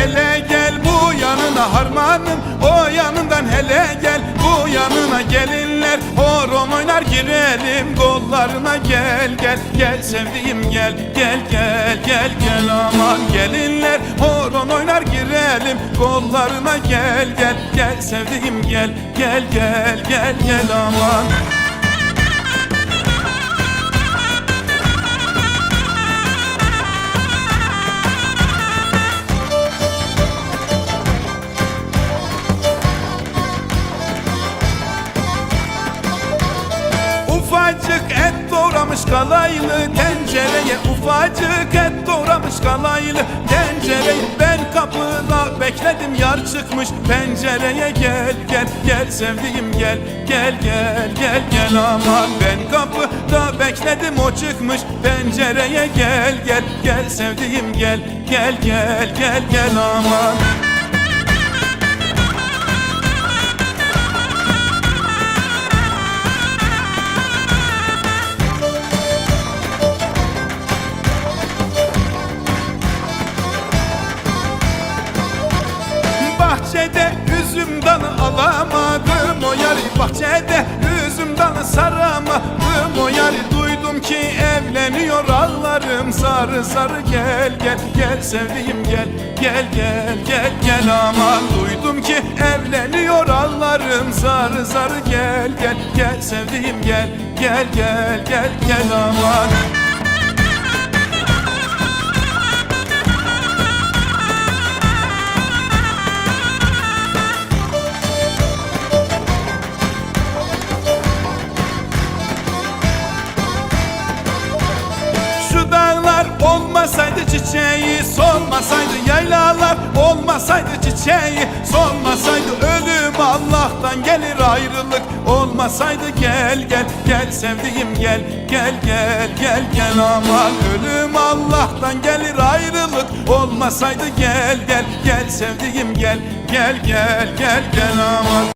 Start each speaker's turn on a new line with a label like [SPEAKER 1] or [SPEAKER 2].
[SPEAKER 1] hele gel bu yanına harmanım O yanından hele gel. Bu yanına gelinler Horon oynar girelim kollarına. Gel gel Gel sevdiğim gel gel gel gel gel aman gelinler. Horon oynar girelim kollarına. Gel gel Gel sevdiğim gel gel gel gel gel aman Ufacık et doğramış kalaylı tencereye Ufacık et doğramış kalaylı. Tencereyi Ben kapıda bekledim yar çıkmış pencereye. Gel gel gel sevdiğim gel gel gel gel gel. Aman Ben kapıda bekledim o çıkmış pencereye. Gel gel gel sevdiğim gel gel gel gel gel. Aman Bahçede üzüm dalı alamadım o yari Bahçede üzüm dalı saramadım o yari Duydum ki evleniyor ağlarım sarı sarı gel gel Gel sevdiğim gel gel gel gel gel aman Duydum ki evleniyor ağlarım sarı sarı gel gel Gel sevdiğim gel gel gel gel gel aman dağlar olmasaydı çiçeği Solmasaydı yaylalar olmasaydı çiçeği Solmasaydı ölüm Allah'tan gelir ayrılık. Olmasaydı gel gel gel sevdiğim gel Gel gel gel gel. Aman Ölüm Allah'tan gelir ayrılık. Olmasaydı gel gel gel sevdiğim gel Gel gel gel gel. Aman